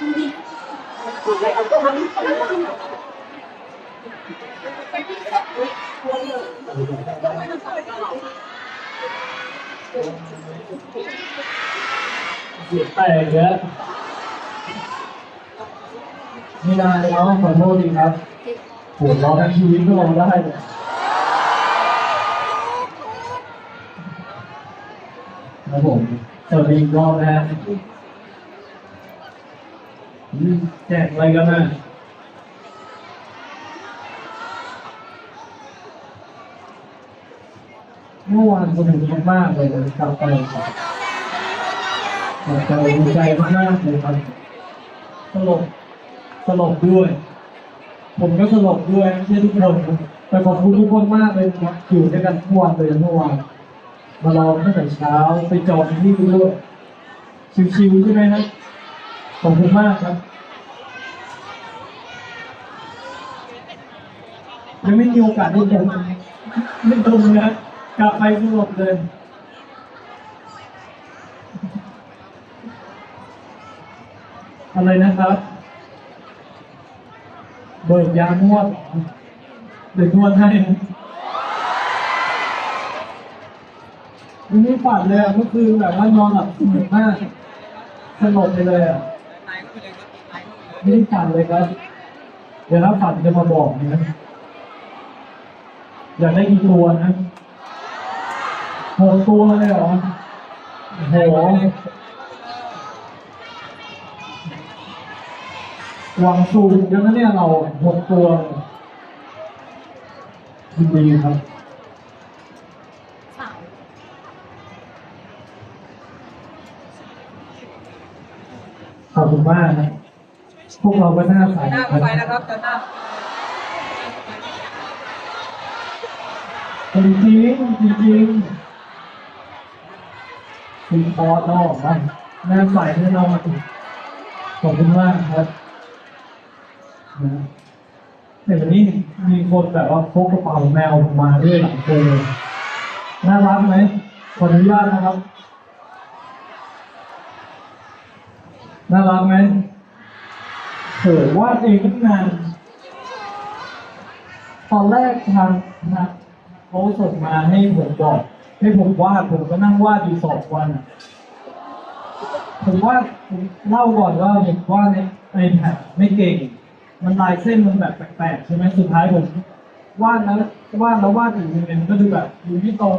เสียแตกเยอะไม่นานเนาะขอโทษดีครับปวดร้อนทั้งชีวิตก็รองได้เลยครับผมสวัสดีอีกรอบนะฮะอืม แจกอะไรกันนะเมื่อวานสนุกมากๆเลยนะครับไปใจดีใจมากๆเลยครับสลบสลบด้วย ผมก็สลบด้วยไม่ใช่ทุกคนแต่ขอบคุณทุกคนมากเลยครับอยู่ด้วยกันทุกวันเลยเมื่อวานมารอตั้งแต่เช้าไปจอดที่นี่ด้วยชิวๆใช่ไหมครับขอบคุณมากครับ ยังไม่มีโอกาสได้ดมไม่ดมนะกลับไปสลบเลยอะไรนะครับ เบิกยานวดเหรอเดี๋ยวนวดให้ยังไม่ฝันเลยอะเมื่อคืนแบบว่านอนหลับสนิทมากสลบไปเลยอะไม่ได้ฝันเลยครับ เดี๋ยวถ้าฝันจะมาบอกนะ อยากได้กี่ตัวนะหกตัวเลยเหรอโหหวังสูงยังนะเนี่ยเราหกตัวยินดีครับขอบคุณมากนะพวกเราก็น่าใส่หน้าไปนะครับจะหน้า จริงจริงจริงจริงคุณคอร์สนอกนะน่าใส่ให้เราขอบคุณมากครับนะแต่วันนี้มีคนแบบว่าพกกระเป๋าแมวมาด้วยหลายคนเลยน่ารักไหมขออนุญาตนะครับ น่ารักไหมเขินวาดเองตั้งนานตอนแรกทางนะ เขาส่งมาให้ผมบอก ให้ผมวาดผมก็นั่งวาดอยู่สองวันอะผมว่าผมเล่าก่อนว่าผมวาดในไอแพดไม่เก่ง มันลายเส้นมันแบบแปลกๆใช่ไหมสุดท้ายผมวาดแล้ววาดแล้ววาดอีกทีนึงก็ดูแบบดูไม่ตรง